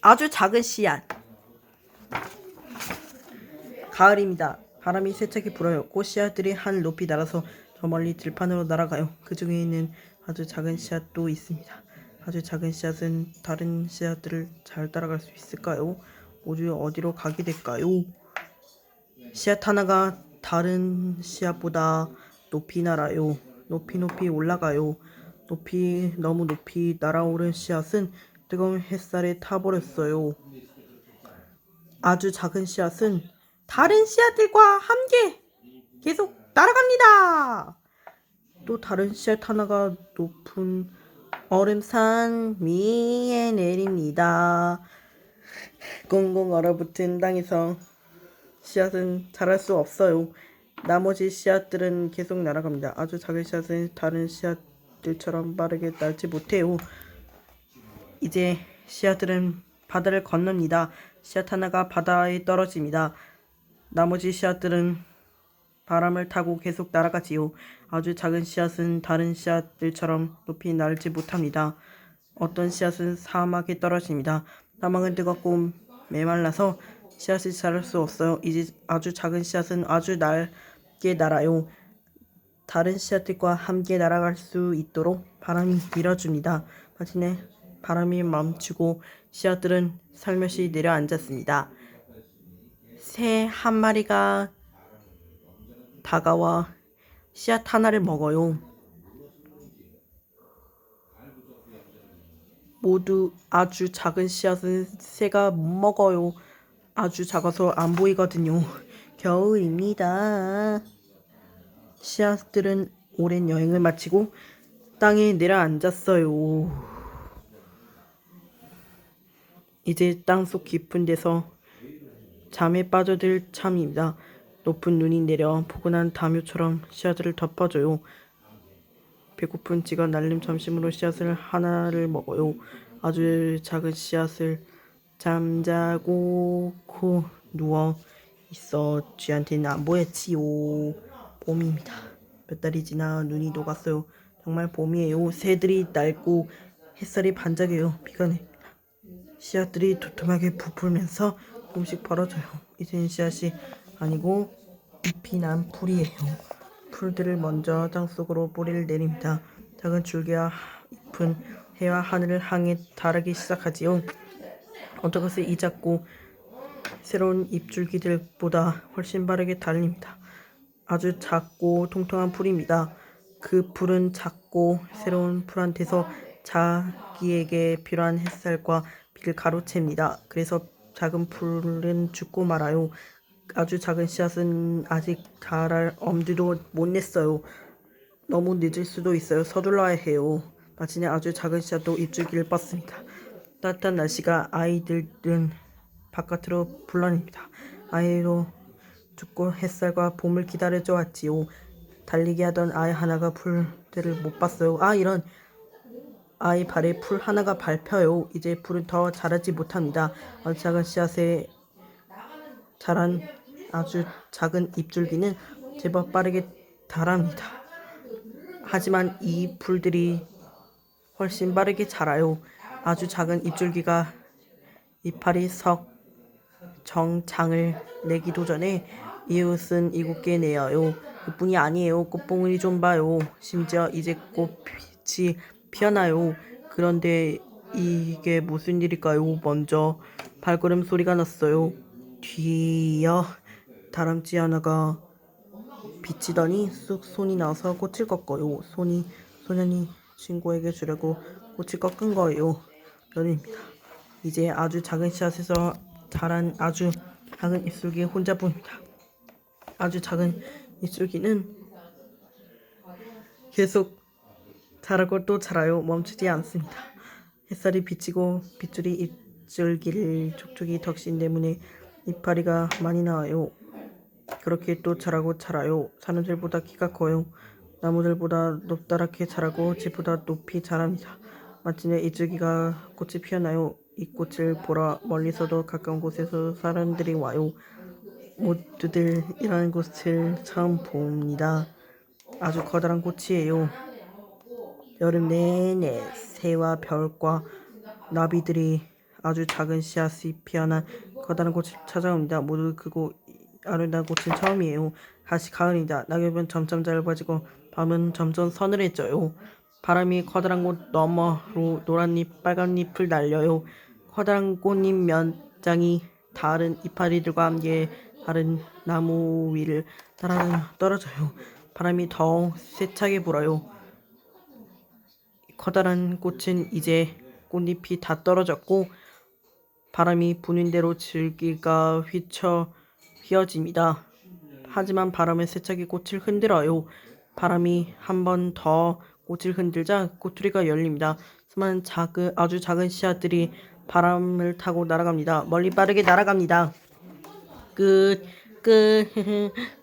아주 작은 씨앗. 가을입니다. 바람이 세차게 불어요. 꽃 씨앗들이 하늘 높이 날아서 저 멀리 들판으로 날아가요. 그 중에는 아주 작은 씨앗도 있습니다. 아주 작은 씨앗은 다른 씨앗들을 잘 따라갈 수 있을까요? 모두 어디로 가게 될까요? 씨앗 하나가 다른 씨앗보다 높이 날아요. 높이 높이 올라가요. 높이 너무 높이 날아오른 씨앗은 뜨거운 햇살에 타버렸어요. 아주 작은 씨앗은 다른 씨앗들과 함께 계속 날아갑니다. 또 다른 씨앗 하나가 높은 얼음산 위에 내립니다. 꽁꽁 얼어붙은 땅에서 씨앗은 자랄 수 없어요. 나머지 씨앗들은 계속 날아갑니다. 아주 작은 씨앗은 다른 씨앗들처럼 빠르게 날지 못해요. 이제 씨앗들은 바다를 건넙니다. 씨앗 하나가 바다에 떨어집니다. 나머지 씨앗들은 바람을 타고 계속 날아가지요. 아주 작은 씨앗은 다른 씨앗들처럼 높이 날지 못합니다. 어떤 씨앗은 사막에 떨어집니다. 사막은 뜨겁고 메말라서 씨앗이 자랄 수 없어요. 이제 아주 작은 씨앗은 아주 날게 날아요. 다른 씨앗들과 함께 날아갈 수 있도록 바람이 밀어줍니다. 마침내 바람이 멈추고 씨앗들은 살며시 내려앉았습니다. 새 한 마리가 다가와 씨앗 하나를 먹어요. 모두 아주 작은 씨앗은 새가 못 먹어요. 아주 작아서 안 보이거든요. 겨울입니다. 씨앗들은 오랜 여행을 마치고 땅에 내려앉았어요. 이제 땅속 깊은 데서 잠에 빠져들 참입니다. 높은 눈이 내려 포근한 담요처럼 씨앗을 덮어줘요. 배고픈 쥐가 날림 점심으로 씨앗을 하나를 먹어요. 아주 작은 씨앗을 잠자고 코 누워 있어 쥐한테는 안 보였지요. 봄입니다. 몇 달이 지나 눈이 녹았어요. 정말 봄이에요. 새들이 날고 햇살이 반짝여요. 비가 냅니다. 씨앗들이 두툼하게 부풀면서 조금씩 벌어져요. 이젠 씨앗이 아니고 잎이 난 풀이에요. 풀들을 먼저 땅속으로 뿌리를 내립니다. 작은 줄기와 잎은 해와 하늘을 향해 자라기 시작하지요. 것을 이 작고 새로운 잎줄기들보다 훨씬 빠르게 달립니다. 아주 작고 통통한 풀입니다. 그 풀은 작고 새로운 풀한테서 자기에게 필요한 햇살과 가로챕니다. 그래서 작은 풀은 죽고 말아요. 아주 작은 씨앗은 아직 자랄 엄두도 못 냈어요. 너무 늦을 수도 있어요. 서둘러야 해요. 마침내 아주 작은 씨앗도 입줄기를 뻗습니다. 따뜻한 날씨가 아이들은 바깥으로 불러냅니다. 아이로 춥고 햇살과 봄을 기다려줘 왔지요. 달리기 하던 아이 하나가 풀들을 못 봤어요. 아 이런 아이 발에 풀 하나가 밟혀요. 이제 풀은 더 자라지 못합니다. 아주 작은 씨앗에 자란 아주 작은 잎줄기는 제법 빠르게 자랍니다. 하지만 이 풀들이 훨씬 빠르게 자라요. 아주 작은 잎줄기가 이파리 석 정장을 내기도 전에 이웃은 이곳게 내어요. 그뿐이 아니에요. 꽃봉오리 좀 봐요. 심지어 이제 꽃이 피어나요. 그런데 이게 무슨 일일까요? 먼저 발걸음 소리가 났어요. 뒤이어 다람쥐 하나가 비치더니 쑥 손이 나서 꽃을 꺾어요. 손이 소년이 친구에게 주려고 꽃을 꺾은 거예요. 연입니다. 이제 아주 작은 씨앗에서 자란 아주 작은 잎술기 혼자뿐입니다. 아주 작은 잎술기는 계속 자라고 또 자라요. 멈추지 않습니다. 햇살이 비치고 빗줄이 잎줄기를 촉촉이 덕신 때문에 이파리가 많이 나와요. 그렇게 또 자라고 자라요. 사람들보다 키가 커요. 나무들보다 높다랗게 자라고 집보다 높이 자랍니다. 마침내 이줄기가 꽃이 피어나요. 이 꽃을 보러 멀리서도 가까운 곳에서 사람들이 와요. 모두들 이런 곳을 처음 봅니다. 아주 커다란 꽃이에요. 여름 내내 새와 별과 나비들이 아주 작은 씨앗이 피어난 커다란 꽃을 찾아옵니다. 모두 크고 아름다운 꽃은 처음이에요. 다시 가을이다. 낙엽은 점점 짧아지고 밤은 점점 서늘해져요. 바람이 커다란 꽃 너머로 노란잎, 빨간잎을 날려요. 커다란 꽃잎 면장이 다른 이파리들과 함께 다른 나무 위를 따라 떨어져요. 바람이 더 세차게 불어요. 커다란 꽃은 이제 꽃잎이 다 떨어졌고 바람이 부는 대로 줄기가 휘쳐 휘어집니다. 하지만 바람은 세차게 꽃을 흔들어요. 바람이 한 번 더 꽃을 흔들자 꼬투리가 열립니다. 수많은 작은 아주 작은 씨앗들이 바람을 타고 날아갑니다. 멀리 빠르게 날아갑니다. 끝 끝.